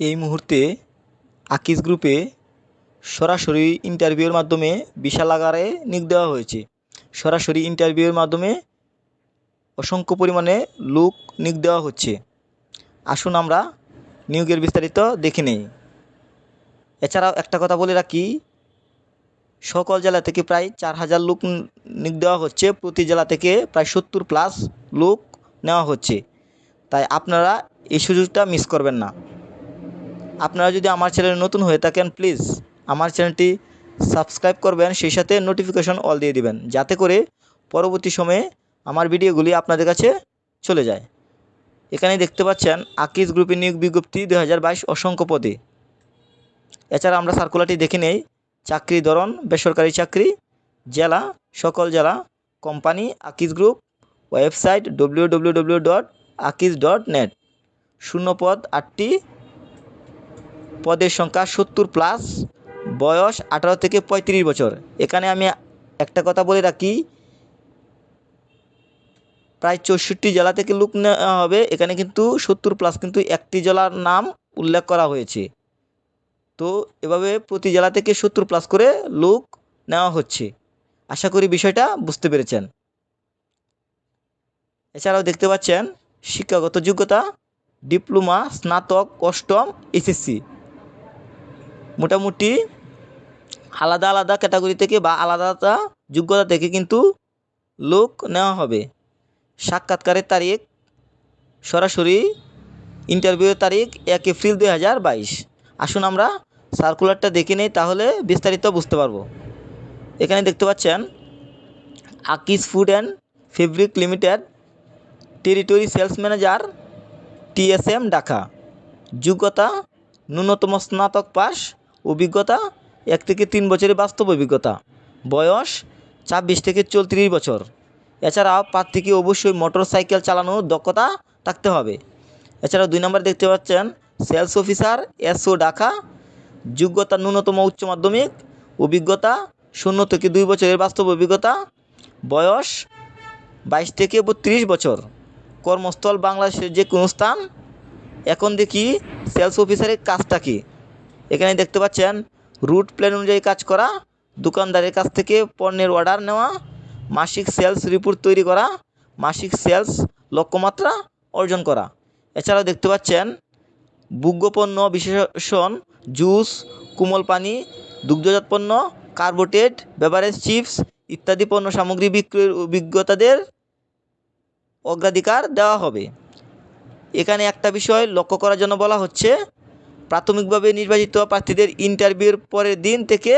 এই মুহূর্তে আকিজ গ্রুপে সরাসরি ইন্টারভিউয়ের মাধ্যমে বিশাল আকারে নিয়োগ দেওয়া হয়েছে। সরাসরি ইন্টারভিউয়ের মাধ্যমে অসংখ্য পরিমাণে লোক নিয়োগ দেওয়া হচ্ছে। আসুন আমরা নিয়োগের বিস্তারিত দেখে নেই। এছাড়াও একটা কথা বলে রাখি, সকল জেলা থেকে প্রায় চার হাজার লোক নিয়োগ দেওয়া হচ্ছে। প্রতি জেলা থেকে প্রায় সত্তর প্লাস লোক নেওয়া হচ্ছে। তাই আপনারা এই সুযোগটা মিস করবেন না। আপনারা যদি আমার চ্যানেলে নতুন হয়ে থাকেন প্লিজ আমার চ্যানেলটি সাবস্ক্রাইব করবেন, সেই সাথে নোটিফিকেশন অল দিয়ে দিবেন, যাতে করে পরবর্তী সময়ে আমার ভিডিওগুলি আপনাদের কাছে চলে যায়। এখানে দেখতে পাচ্ছেন, আকিজ গ্রুপের নিয়োগ বিজ্ঞপ্তি দু হাজার বাইশ অসংখ্য পদে। এছাড়া আমরা সার্কুলারটি দেখে নেই, চাকরি ধরন, বেসরকারি চাকরি, জেলা, সকল জেলা, company, Akij group, website W W W dot Akij dot net শূন্য পদ আটটি পদের সংখ্যা সত্তর প্লাস বয়স আঠারো থেকে পঁয়ত্রিশ বছর। এখানে আমি একটা কথা বলে রাখি, প্রায় চৌষট্টি জেলা থেকে লোক নেওয়া হবে। এখানে কিন্তু সত্তর প্লাস কিন্তু একটি জেলার নাম উল্লেখ করা হয়েছে। তো এভাবে প্রতি জেলা থেকে সত্তর প্লাস করে লোক নেওয়া হচ্ছে। আশা করি বিষয়টা বুঝতে পেরেছেন। এছাড়াও দেখতে পাচ্ছেন, শিক্ষাগত যোগ্যতা, ডিপ্লোমা, স্নাতক, অষ্টম, এসএসসি। মোটামুটি আলাদা আলাদা ক্যাটাগরি থেকে বা আলাদা আলাদা যোগ্যতা থেকে কিন্তু লোক নেওয়া হবে। সাক্ষাৎকারের তারিখ সরাসরি ইন্টারভিউয়ের তারিখ এক এপ্রিল দুই হাজার বাইশ। আসুন আমরা সার্কুলারটা দেখে নেই, তাহলে বিস্তারিত বুঝতে পারব। এখানে দেখতে পাচ্ছেন, Akij food and fabric limited, territory sales manager, TSM Dhaka. যোগ্যতা ন্যূনতম স্নাতক পাস অভিজ্ঞতা এক থেকে তিন বছরের বাস্তব অভিজ্ঞতা। বয়স ছাব্বিশ থেকে চৌত্রিশ বছর। এছাড়াও প্রার্থীকে অবশ্যই মোটর সাইকেল চালানোর দক্ষতা থাকতে হবে। এছাড়াও দুই নম্বর দেখতে পাচ্ছেন সেলস অফিসার এসও ঢাকা যোগ্যতা ন্যূনতম উচ্চ মাধ্যমিক। অভিজ্ঞতা শূন্য থেকে দুই বছরের বাস্তব অভিজ্ঞতা। বয়স বাইশ থেকে বত্রিশ বছর। কর্মস্থল বাংলাদেশের যে কোনো স্থান। এখন দেখি সেলস অফিসারের কাজটা কি। এখানে দেখতে পাচ্ছেন রুট প্ল্যান অনুযায়ী কাজ করা, দোকানদারের কাছ থেকে পণ্যের অর্ডার নেওয়া, মাসিক সেলস রিপোর্ট তৈরি করা, মাসিক সেলস লক্ষ্যমাত্রা অর্জন করা। এছাড়াও দেখতে পাচ্ছেন ভোগ্যপণ্য বিশেষণ জুস কোমল পানি, দুগ্ধজাত পণ্য কার্বোটেড বেভারেজ চিপস ইত্যাদি পণ্য সামগ্রী বিক্রয়ের অভিজ্ঞতাদের অগ্রাধিকার দেওয়া হবে। এখানে একটা বিষয় লক্ষ্য করার জন্য বলা হচ্ছে প্রাথমিকভাবে নির্বাচিত প্রার্থীদের ইন্টারভিউর পরের দিন থেকে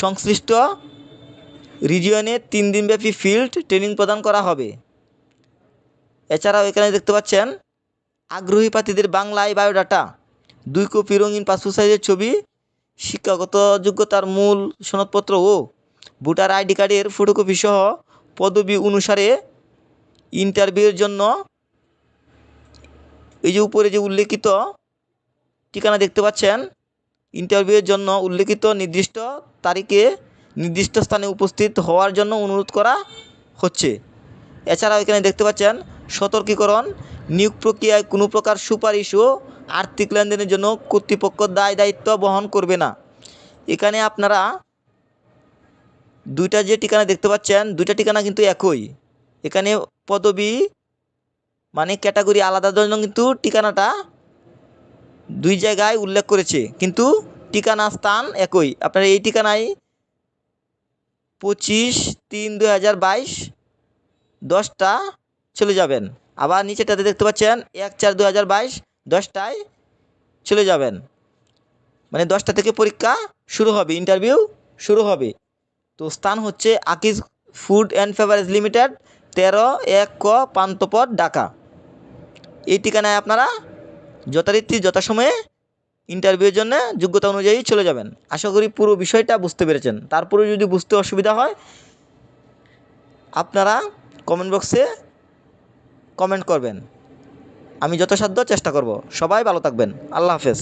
সংশ্লিষ্ট রিজিয়নে তিন দিনব্যাপী ফিল্ড ট্রেনিং প্রদান করা হবে। এছাড়াও এখানে দেখতে পাচ্ছেন, আগ্রহী প্রার্থীদের বাংলায় বায়োডাটা দুই কপি রঙিন পাসপোর্ট সাইজের ছবি, শিক্ষাগত যোগ্যতার মূল সনদপত্র ও ভোটার আইডি কার্ডের ফটোকপি সহ পদবি অনুসারে ইন্টারভিউয়ের জন্য এই যে উপরে যে উল্লেখিত ঠিকানা দেখতে পাচ্ছেন। ইন্টারভিউয়ের জন্য উল্লেখিত নির্দিষ্ট তারিখে নির্দিষ্ট স্থানে উপস্থিত হওয়ার জন্য অনুরোধ করা হচ্ছে। এছাড়াও এখানে দেখতে পাচ্ছেন, সতর্কীকরণ, নিয়োগ প্রক্রিয়ায় কোনো প্রকার সুপারিশ ও আর্থিক লেনদেনের জন্য কর্তৃপক্ষ দায় দায়িত্ব বহন করবে না। এখানে আপনারা দুইটা যে ঠিকানা দেখতে পাচ্ছেন, দুইটা ঠিকানা কিন্তু একই। এখানে পদবি মানে ক্যাটাগরি আলাদা জন্য কিন্তু ঠিকানাটা দুই জায়গায় উল্লেখ করেছে, কিন্তু ঠিকানা স্থান একই। আপনার এই ঠিকানায় পঁচিশ তিন দু হাজার বাইশ দশটা চলে যাবেন। আবার নিচেটাতে দেখতে পাচ্ছেন, এক চার দু হাজার বাইশ দশটায় চলে যাবেন। মানে দশটা থেকে পরীক্ষা শুরু হবে, ইন্টারভিউ শুরু হবে। তো স্থান হচ্ছে Akij food and beverage limited, তেরো এক ক পান্তপথ ঢাকা। এই ঠিকানায় আপনারা যথারীতি যথাসময়ে ইন্টারভিউয়ের জন্য যোগ্যতা অনুযায়ী চলে যাবেন। আশা করি পুরো বিষয়টা বুঝতে পেরেছেন। তারপরে যদি বুঝতে অসুবিধা হয়, আপনারা কমেন্ট বক্সে কমেন্ট করবেন। আমি যথাসাধ্য চেষ্টা করব। সবাই ভালো থাকবেন। আল্লাহ হাফেজ।